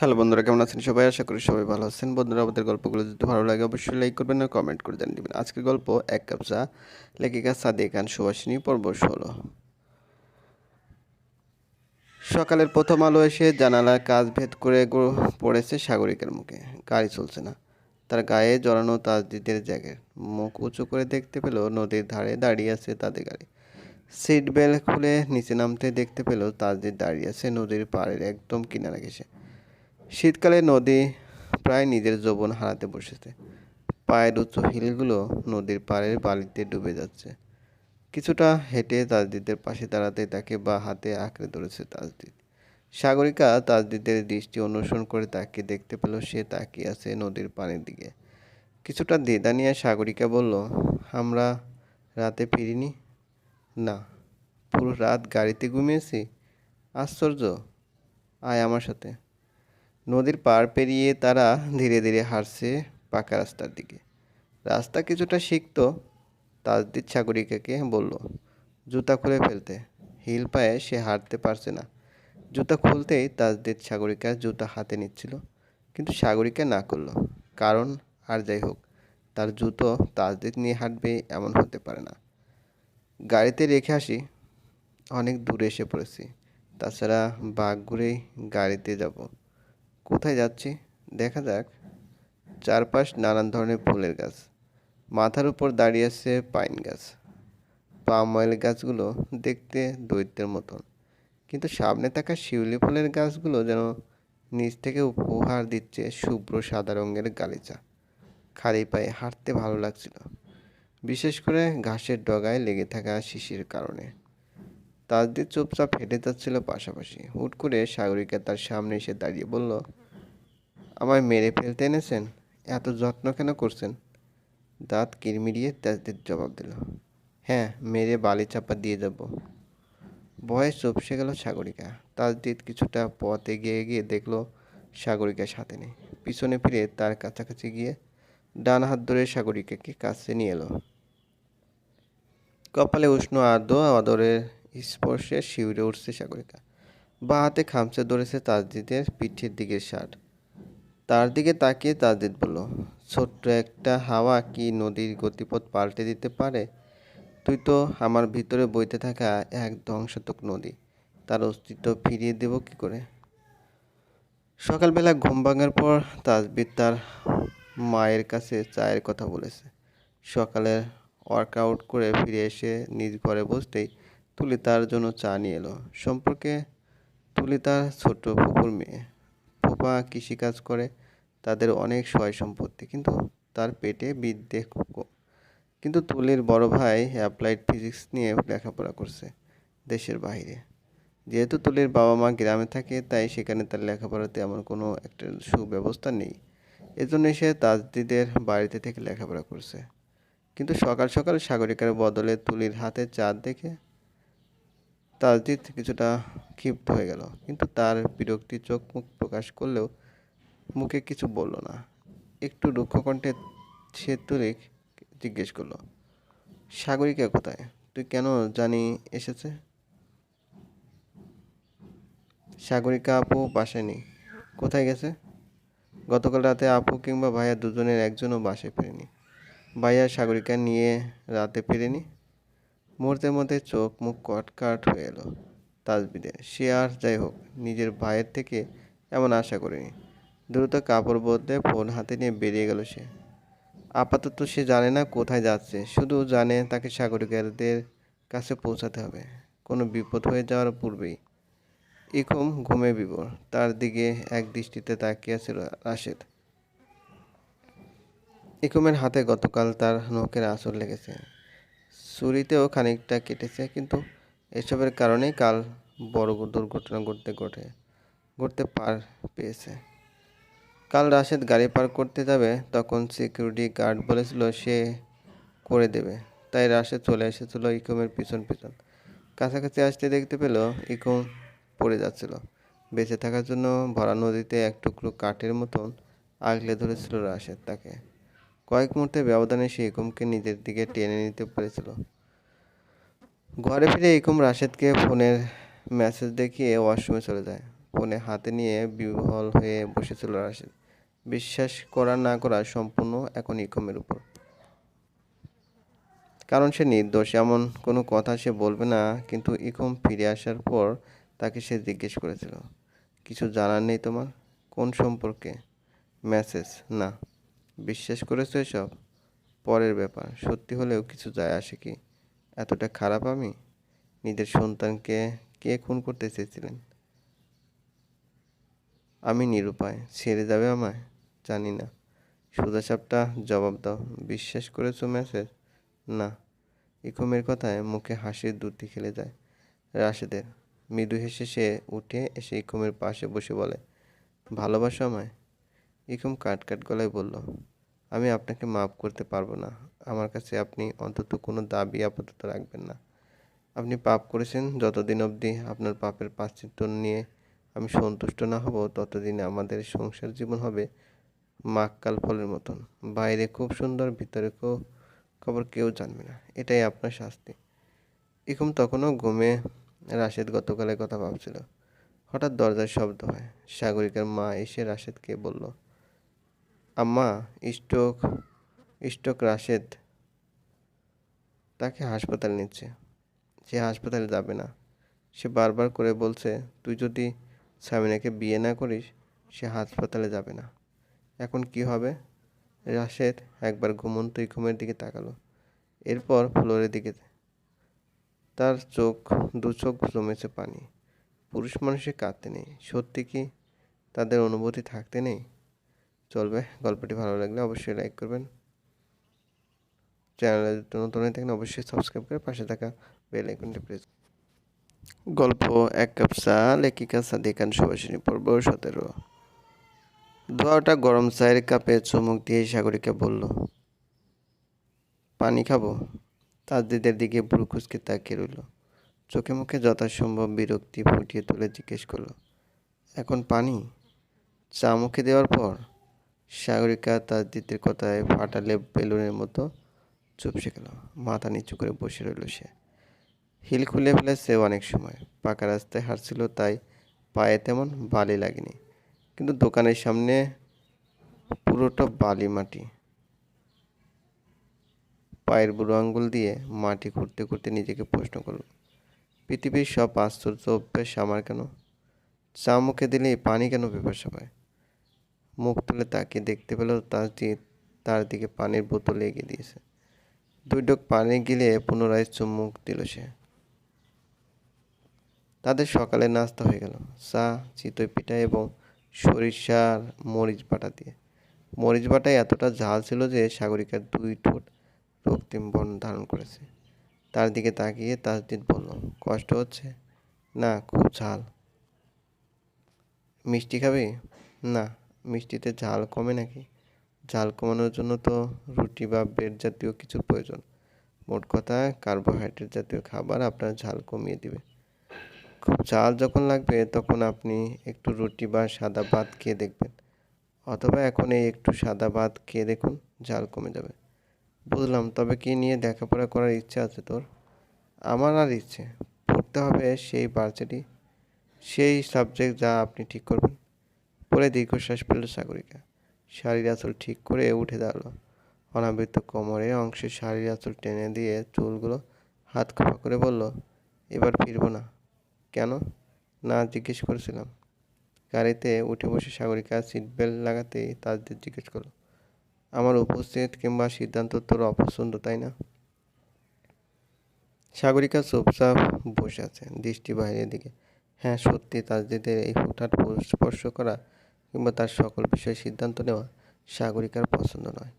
Hello বন্ধুরা, কেমন আছেন সবাই? আশা করি সবাই ভালো আছেন। বন্ধুরা, আমাদের গল্পগুলো যদি ভালো লাগে অবশ্যই লাইক করবেন আর কমেন্ট করে জানিয়ে দেবেন। আজকের গল্প, এক কাপ চা। লেখিকা সাদে খান, সুভাষিনী, পর্ব ষোলো। সকালের প্রথম আলো এসে জানালার কাজ ভেদ করে পড়েছে সাগরিকার মুখে। গাড়ি চলছে না। তার গায়ে জড়ানো তাজদিদের জ্যাকেট। মুখ উঁচু করে দেখতে পেল নদীর ধারে দাঁড়িয়ে আছে তাদের গাড়ি। সিট বেল্ট খুলে নিচে নামতে দেখতে পেল তাজদিদ দাঁড়িয়ে আছে নদীর পাড়ের একদম কিনারা ঘেসে শীতকালে নদী প্রায় নিজের যৌবন হারাতে বসেছে। পায়ের উঁচু হিলগুলো নদীর পাড়ের বালিতে ডুবে যাচ্ছে। কিছুটা হেঁটে তাজদিদের পাশে দাঁড়াতে তাকে বা হাতে আঁকড়ে ধরেছে তাজদিদ। সাগরিকা তাজদিদের দৃষ্টি অনুসরণ করে তাকে দেখতে পেল, সে তাকিয়ে আছে নদীর পানির দিকে। কিছুটা দ্বিধা নিয়ে সাগরিকা বলল, আমরা রাতে ফিরিনি? না, পুরো রাত গাড়িতে ঘুমিয়েছি। আশ্চর্য, আয় আমার সাথে। নদীর পার পেরিয়ে তারা ধীরে ধীরে হাঁটছে পাকা রাস্তার দিকে। রাস্তা কিছুটা সিক্ত, তাজদিদ সাগরিকাকে বলল, জুতা খুলে ফেলতে। হিল পায়ে সে হাঁটতে পারছে না। জুতা খুলতেই তাজদিদ সাগরিকার জুতা হাতে নিচ্ছিল, কিন্তু সাগরিকা না করল। কারণ, আর যাই হোক, তার জুতো তাজদিদ নিয়ে হাঁটবে এমন হতে পারে না। গাড়িতে রেখে আসি, অনেক দূরে এসে পড়েছি। তাছাড়া বাঘ ঘুরেই গাড়িতে যাব। কোথায় যাচ্ছি? দেখা যাক। চারপাশ নানান ধরনের ফুলের গাছ। মাথার উপর দাঁড়িয়ে আছে পাইন গাছ। পাম অয়েল গাছগুলো দেখতে দৈত্যের মতন। কিন্তু সামনে থাকা শিউলি ফুলের গাছগুলো যেন নিচ থেকে উপহার দিচ্ছে শুভ্র সাদা রঙের গালিচা। খালি পায়ে হাঁটতে ভালো লাগছিল। বিশেষ করে ঘাসের ডগায় লেগে থাকা শিশির কারণে। তাজদিদ চুপচাপ হেঁটে যাচ্ছিল পাশাপাশি। হুট করে সাগরিকা তার সামনে এসে দাঁড়িয়ে বলল, আমায় মেরে ফেলতে এনেছেন? এত যত্ন কেন করছেন? দাঁত কিরমিরিয়ে তাজদিদ জবাব দিল হ্যাঁ মেরে বালি চাপা দিয়ে যাব। ভয়ে চুপসে গেল সাগরিকা। তাজদিদ কিছুটা পথ এগিয়ে গিয়ে দেখল সাগরিকা সাথে নেই। পিছনে ফিরে তার কাছাকাছি গিয়ে ডান হাত ধরে সাগরিকাকে কাছে নিয়ে এলো। কপালে উষ্ণ আর্দ্র আদরের স্পর্শে শিউরে উঠছে সাগরিকা। বা হাতে খামচে ধরেছে তাজদিদের পিঠের দিকের শার্ট তার দিকে তাকিয়ে তাজদিদ বলল, ছোট্ট একটা হাওয়া কি নদীর গতিপথ পাল্টে দিতে পারে? তুই তো আমার ভিতরে বইতে থাকা এক ধ্বংসাত্মক নদী। তার অস্তিত্ব ফিরিয়ে দেব কি করে? সকালবেলা ঘুম ভাঙার পর তাজবিদ তার মায়ের কাছে চায়ের কথা বলেছে। সকালে ওয়ার্কআউট করে ফিরে এসে নিজ ঘরে বসতেই তুলি তার জন্য চা নিয়ে এলো। সম্পর্কে তুলি তার ছোট ফুপুর মেয়ে। ফুপা কৃষিকাজ করে, তাদের অনেক সয় সম্পত্তি, কিন্তু তার পেটে বিদ্যে কিন্তু তুলির বড় ভাই অ্যাপ্লাইড ফিজিক্স নিয়ে লেখাপড়া করছে দেশের বাইরে যেহেতু তুলির বাবা মা গ্রামে থাকে, তাই সেখানে তার লেখাপড়াতে এমন কোনো একটা সুব্যবস্থা নেই। এজন্য সে তাজদিদের বাড়িতে থেকে লেখাপড়া করছে। কিন্তু সকাল সকাল সাগরিকার বদলে তুলির হাতে চাঁদ দেখে তাজদিদ কিছুটা ক্ষিপ্ত হয়ে গেল। কিন্তু তার বিরক্তি চোখ মুখ প্রকাশ করলেও মুখে কিছু বলল না। একটু রুক্ষ কণ্ঠে সে তুলে জিজ্ঞেস করল, সাগরিকা কোথায়? তুই কেন জানি এসেছে? সাগরিকা আপু বাসায় নেই। কোথায় গেছে? গতকাল রাতে আপু কিংবা ভাইয়া দুজনের একজনও বাসায় ফেরেনি। ভাইয়া সাগরিকা নিয়ে রাতে ফেরেনি। মুহূর্তের মধ্যে চোখ মুখ কটকাট হয়ে এলো তাজবিদের সে আর যাই হোক, নিজের ভাইয়ের থেকে এমন আশা করেনি। দ্রুত কাপড় বদলে ফোন হাতে নিয়ে বেরিয়ে গেল সে। আপাতত সে জানে না কোথায় যাচ্ছে, শুধু জানে তাকে সাগরিকাদের কাছে পৌঁছাতে হবে। কোনো বিপদ হয়ে যাওয়ার পূর্বেই। ইকম ঘুমে বিবর, তার দিকে এক দৃষ্টিতে তাকিয়ে ছিল রাশেদ। ইকমের হাতে গতকাল তার নখের আঁচড় লেগেছে। ছুরিতেও খানিকটা কেটেছে, কিন্তু এসবের কারণেই কাল বড় দুর্ঘটনা ঘটতে ঘটে, ঘটতে পার পেয়েছে। কাল রাশেদ গাড়ি পার করতে যাবে, তখন সিকিউরিটি গার্ড বলেছিল সে করে দেবে, তাই রাশেদ চলে এসেছিল ইকমের পিছন পিছন। কাছাকাছি আসতে দেখতে পেল ইকম পড়ে যাচ্ছিল। বেঁচে থাকার জন্য ভরা নদীতে এক টুকরো কাঠের মতন আগলে ধরেছিল রাশেদ তাকে। কয়েক মুহূর্তে ব্যবধানে সে ইকমকে নিজের দিকে টেনে নিতে পেরেছিল। ঘরে ফিরে ইকম রাশেদকে ফোনের মেসেজ দেখিয়ে ওয়াশরুমে চলে যায়। ফোনে হাতে নিয়ে বিহ্বল হয়ে বসেছিল রাশেদ। বিশ্বাস করা না করা সম্পূর্ণ এখন ইকমের উপর। কারণ সে নির্দোষ, এমন কোনো কথা সে বলবে না, কিন্তু ইকম ফিরে আসার পর তাকে সে জিজ্ঞেস করেছিল, কিছু জানার নেই তোমার? কোন সম্পর্কে? মেসেজ না। বিশ্বাস করেছ এসব? পরের ব্যাপার, সত্যি হলেও কিছু যায় আসে কি? এতটা খারাপ আমি? নিজের সন্তানকে কে খুন করতে চেয়েছিলেন? আমি নিরুপায়, ছেড়ে যাবে আমায়? জানি না। সুদা সাপটা জবাব দাও। বিশ্বাস করেছ মেসেজ? না। ইকুমের কথায় মুখে হাসির দুটি খেলে যায়। রাশেদের। মৃদু হেসে সে উঠে এসে ইকুমের পাশে বসে বলে, ভালোবাসো আমায়? ইকুম কাট কাট গলায় বলল আমি আপনাকে মাফ করতে পারব না। আমার কাছে আপনি অন্তত কোনো দাবি আপাতত রাখবেন না। আপনি পাপ করেছেন, যতদিন অবধি আপনার পাপের পাশ্চিত্য নিয়ে আমি সন্তুষ্ট না হব, ততদিন আমাদের সংসার জীবন হবে মাককাল ফলের মতন। বাইরে খুব সুন্দর, ভিতরে খুব খবর কেউ জানবে না। এটাই আপনার শাস্তি। ইকুম তখনও ঘুমে রাশেদ গতকালের কথা ভাবছিল। হঠাৎ দরজার শব্দ হয়। সাগরিকার মা এসে রাশেদকে বলল আম্মা, স্ট্রোক স্ট্রোক রাশেদ তাকে হাসপাতাল নিচ্ছে। সে হাসপাতালে যাবে না। সে বারবার করে বলছে, তুই যদি সামিনাকে বিয়ে না করিস, সে হাসপাতালে যাবে না। এখন কি হবে? রাশেদ একবার ঘুমন্ত ঘুমের দিকে তাকালো। এরপর ফ্লোরের দিকে তার চোখ, দু চোখ জমেছে পানি। পুরুষ মানুষের কাঁদতে নেই। সত্যি কি তাদের অনুভূতি থাকতে নেই? চলবে। গল্পটি ভালো লাগলে অবশ্যই লাইক করবেন। চ্যানেলে নতুন হয়ে থাকেন, অবশ্যই সাবস্ক্রাইব করে পাশে থাকা বেল আইকনটি প্রেস গল্প, এক কাপ চা, লেখিকা সাদিকান সুভাষিনী পর্ব, সতেরো। ধোয়াটা গরম চায়ের কাপে চুমুক দিয়ে সাগরিকা বলল, পানি খাব? তাজদিদের দিকে বুড়ো খুচকে তাকিয়ে রইল। চোখে মুখে যথাসম্ভব বিরক্তি ফুটিয়ে তুলে জিজ্ঞেস করল, এখন পানি? চা মুখে দেওয়ার পর? সাগরিকা তাজদিদের কথায় ফাটালে বেলুনের মতো চুপসে গেল। মাথা নিচু করে বসে রইল সে। হিল খুলে ফেলেছে অনেক সময়। পাকা রাস্তায় হাঁটছিল, তাই পায়ে তেমন বালি লাগেনি। কিন্তু দোকানের সামনে পুরোটা বালি মাটি। পায়ের বুড়ো আঙ্গুল দিয়ে মাটি ঘুরতে ঘুরতে নিজেকে প্রশ্ন করল, পৃথিবীর সব আশ্চর্য অভ্যাস আমার কেন? চা মুখে দিলেই পানি কেন পিপাসা পায় মুখ তুলে তাকে দেখতে পেল, তার তার দিকে পানির বোতল এগিয়ে দিয়েছে। দুই ডোক পানি গিলে পুনরায় চুমুক দিল সে। তাদের সকালে নাস্তা হয়ে গেল। চা, চিতই পিঠা এবং সরিষার মরিচ বাটা দিয়ে। মরিচ বাটায় এতটা ঝাল ছিল যে সাগরিকার দুই ঠোঁট রক্তিম বর্ণ ধারণ করেছে। তার দিকে তাকিয়ে তাজদিদ বলল, কষ্ট হচ্ছে? না, খুব ঝাল। মিষ্টি খাবি? না। মিষ্টিতে ঝাল কমে নাকি? ঝাল কমানোর জন্য তো রুটি বা ব্রেড জাতীয় কিছু প্রয়োজন। মোট কথা কার্বোহাইড্রেট জাতীয় খাবার আপনার ঝাল কমিয়ে দিবে। খুব ঝাল যখন লাগবে, তখন আপনি একটু রুটি বা সাদা ভাত খেয়ে দেখবেন। অথবা এখন এই একটু সাদা ভাত খেয়ে দেখুন, ঝাল কমে যাবে। বুঝলাম, তবে কি নিয়ে লেখাপড়া করার ইচ্ছা আছে তোর? আমার আর ইচ্ছে, পড়তে হবে সেই বার্চেটি সেই সাবজেক্ট যা আপনি ঠিক করবেন। পরে দীর্ঘশ্বাস পেল সাগরিকা। শাড়ির আঁচল ঠিক করে উঠে দাঁড়াল। অনাবৃত কোমরে অংশে শাড়ির আঁচল টেনে দিয়ে চুলগুলো হাত খোপা করে বলল, এবার ফিরবো না। কেন? না, জিজ্ঞেস করেছিলাম। গাড়িতে উঠে বসে সাগরিকা সিট বেল্ট লাগাতেই তাজদের জিজ্ঞেস করল, আমার উপস্থিত কিংবা সিদ্ধান্ত তোর অপছন্দ, তাই না? সাগরিকা চুপচাপ বসে আছে দৃষ্টি বাইরের দিকে। হ্যাঁ সত্যি, তাজদিদের এই হুটহাট স্পর্শ করা কিংবা তার সকল বিষয়ে সিদ্ধান্ত নেওয়া সাগরিকার পছন্দ নয়।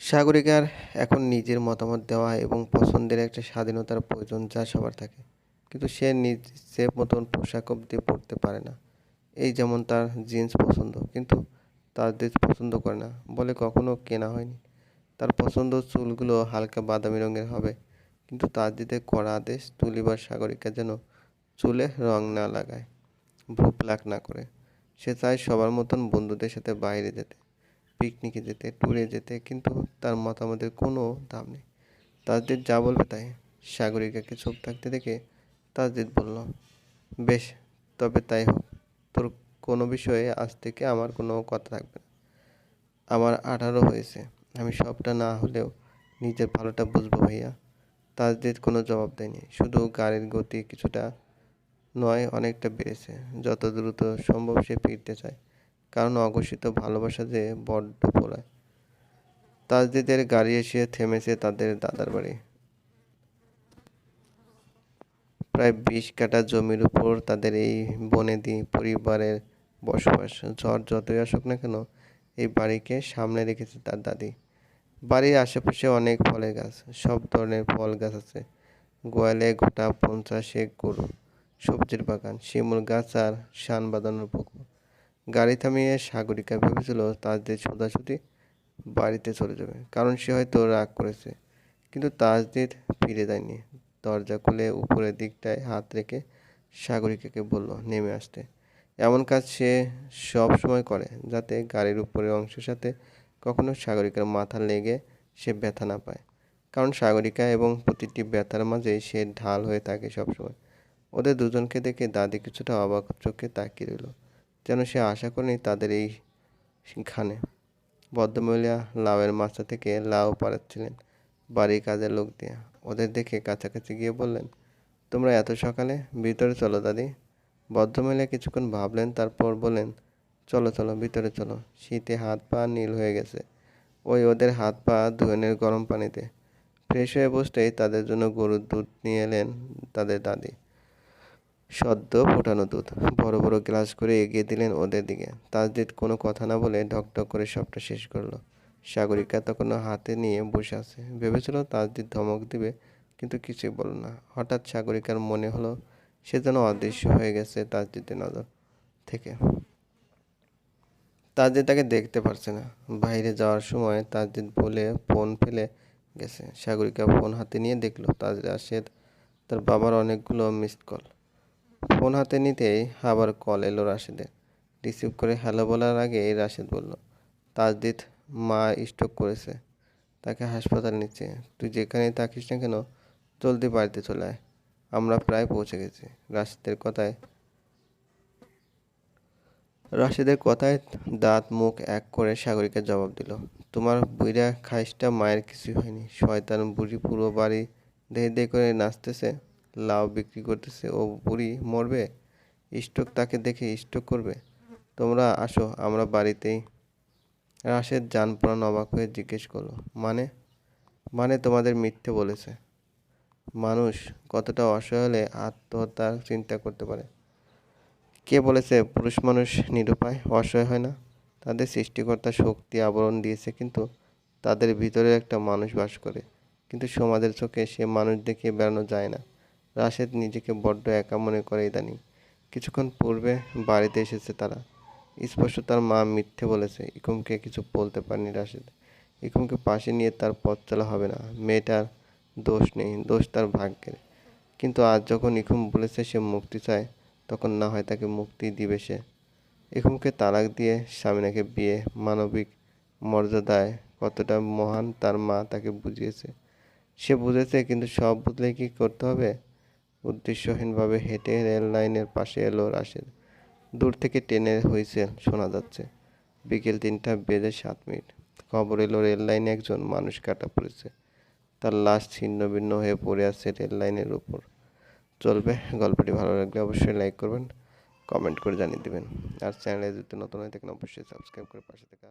সাগরিকার এখন নিজের মতামত দেওয়া এবং পছন্দের একটা স্বাধীনতার প্রয়োজন যা সবার থাকে। কিন্তু সে নিজের মতন পোশাক অব্দি পরতে পারে না। এই যেমন তার জিন্স পছন্দ, কিন্তু তার দেশ পছন্দ করে না বলে কখনো কেনা হয়নি। তার পছন্দ চুলগুলো হালকা বাদামি রঙের হবে, কিন্তু তার দিতে কড়া আদেশ তুলিবার সাগরিকা যেন চুলে রং না লাগায় ভ্রু প্লাক না করে। সে চায় সবার মতন বন্ধুদের সাথে বাইরে যেতে পিকনিকে যেতে ট্যুরে যেতে, কিন্তু তার মতামতের কোনো দাম নেই। তাজদিদ যা বলবে তাই। সাগরিকাকে চোখ থাকতে দেখে তাজদিদ বলল, বেশ, তবে তাই হোক। তোর কোনো বিষয়ে আজ থেকে আমার কোনো কথা থাকবে না। আমার আঠারো হয়েছে। আমি সবটা না হলেও নিজের ভালোটা বুঝব ভাইয়া। তাজদিদ কোনো জবাব দেয়নি। শুধু গাড়ির গতি কিছুটা নয়, অনেকটা বেড়েছে। যত দ্রুত সম্ভব সে ফিরতে চায়, কারণ অঘোষিত ভালোবাসা যে বড্ড পোলায় তাজদিদের গাড়ি এসে থেমেছে তাদের দাদার বাড়ি। প্রায় বিশ কাঠা জমির উপর তাদের এই বনেদি পরিবারের বসবাস। ঝড় যতই আসুক না কেন, এই বাড়িকে সামনে রেখেছে তার দাদি। বাড়ির আশেপাশে অনেক ফলের গাছ, সব ধরনের ফল গাছ আছে। গোয়ালে গোটা পঞ্চাশে গরু। সবজির বাগান, শিমুল গাছ আর শান বাঁধানোর পুকুর। গাড়ি থামিয়ে সাগরিকা ভেবেছিল তাজদের সোজাসুজি বাড়িতে চলে যাবে, কারণ সে হয়তো রাগ করেছে। কিন্তু তাজদিদ ফিরে যায়নি। দরজা খুলে উপরের দিকটায় হাত রেখে সাগরিকাকে বলল, নেমে আসতে। এমন কাজ সে সব সময় করে, যাতে গাড়ির উপরের অংশের সাথে কখনো সাগরিকার মাথা লেগে সে ব্যথা না পায়। কারণ সাগরিকা এবং প্রতিটি ব্যথার মাঝেই সে ঢাল হয়ে থাকে সবসময় ওদের দুজনকে দেখে দাদি কিছুটা অবাক চোখে তাকিয়ে রইল, যেন সে আশা করেনি তাদের এই খানে ভদ্রমহিলা লাউয়ের মাথা থেকে লাউ পাড়াচ্ছিলেন বাড়ির কাজের লোক দিয়ে। ওদের দেখে কাছাকাছি গিয়ে বললেন, তোমরা এত সকালে ভিতরে চলো দাদি। ভদ্রমহিলা কিছুক্ষণ ভাবলেন, তারপর বললেন, চলো চলো, ভিতরে চলো। শীতে হাত পা নীল হয়ে গেছে। ওই ওদের হাত পা ধুয়েনের গরম পানিতে। ফ্রেশ হয়ে বসতেই তাদের জন্য গরুর দুধ নিয়ে এলেন তাদের দাদি। সদ্য ফোটানো দুধ। বড় বড় গ্লাস করে এগিয়ে দিলেন ওদের দিকে। তাজদিদ কোনো কথা না বলে ঢকঢক করে সবটা শেষ করল। সাগরিকা তখন হাতে নিয়ে বসে আছে। ভেবেছিল তাজদিদ ধমক দিবে, কিন্তু কিছুই বলল না। হঠাৎ সাগরিকার মনে হলো সে যেন অদৃশ্য হয়ে গেছে তাজদিদের নজর থেকে। তাজদিদ তাকে দেখতে পারছে না। বাইরে যাওয়ার সময় তাজদিদ বলে ফোন ফেলে গেছে। সাগরিকা ফোন হাতে নিয়ে দেখল তাজ রাশেদ তার বাবার অনেকগুলো মিসড কল ফোন হাতে নিতেই আবার কল এলো রাশেদের। রিসিভ করে হ্যালো বলার আগে রাশেদ বলল, তাজদিদ, মা স্ট্রোক করেছে। তাকে হাসপাতাল নিচ্ছে। তুই যেখানেই থাকিস না কেন, জলদি বাড়িতে চলে আয়। আমরা প্রায় পৌঁছে গেছি। রাশেদের কথায় রাশেদের কথায় দাঁত, মুখ এক করে সাগরিকা জবাব দিল, তোমার বুড়া খাইসটা মায়ের কিছুই হয়নি। শয়তান বুড়ি পুরো বাড়ি দেহে দেহে করে নাচতেছে। লাউ বিক্রি করতেছে, ও বুড়ি মরবে স্ট্রোক তাকে দেখে স্ট্রোক করবে। তোমরা আসো, আমরা বাড়িতেই রাশেদ যান প্রাণ অবাক হয়ে জিজ্ঞেস করল মানে মানে তোমাদের মিথ্যে বলেছে। মানুষ কতটা অসহায় হলে আত্মহত্যার চিন্তা করতে পারে। কে বলেছে পুরুষ মানুষ নিরুপায়, অসহায় হয় না? তাদের সৃষ্টিকর্তা শক্তি আবরণ দিয়েছে, কিন্তু তাদের ভিতরে একটা মানুষ বাস করে। কিন্তু সমাজের চোখে সে মানুষ দেখিয়ে বেড়ানো যায় না। রাশেদ নিজেকে বড্ড একা মনে করে ইদানিং। কিছুক্ষণ পূর্বে বাড়িতে এসেছে তারা। স্পষ্ট তার মা মিথ্যে বলেছে, ইকুমকে কিছু বলতে পারেনি রাশেদ। ইকুমকে পাশে নিয়ে তার পথ চলা হবে না। মেয়েটার দোষ নেই, দোষ তার ভাগ্যের। কিন্তু আজ যখন ইকুম বলেছে সে মুক্তি চায়, তখন না হয় তাকে মুক্তি দিবে সে। ইকুমকে তালাক দিয়ে স্বামীনাকে বিয়ে, মানবিক মর্যাদায় কতটা মহান তার মা তাকে বুঝিয়েছে। সে বুঝেছে, কিন্তু সব বুঝলে কি করতে হবে? উদ্দেশ্যহীনভাবে হেঁটে রেল লাইনের পাশে এলো রাশেদ। দূর থেকে ট্রেনের হুইসেল শোনা যাচ্ছে। বিকেল তিনটা বেজে সাত মিনিট। খবর এলো, রেল লাইনে একজন মানুষ কাটা পড়েছে। তার লাশ ছিন্ন ভিন্ন হয়ে পড়ে আছে রেল লাইনের উপর। চলবে, গল্পটি ভালো লাগলে অবশ্যই লাইক করবেন, কমেন্ট করে জানিয়ে দেবেন। আর চ্যানেলে যদি নতুন হয়ে থাকেন, অবশ্যই সাবস্ক্রাইব করে পাশে থাকা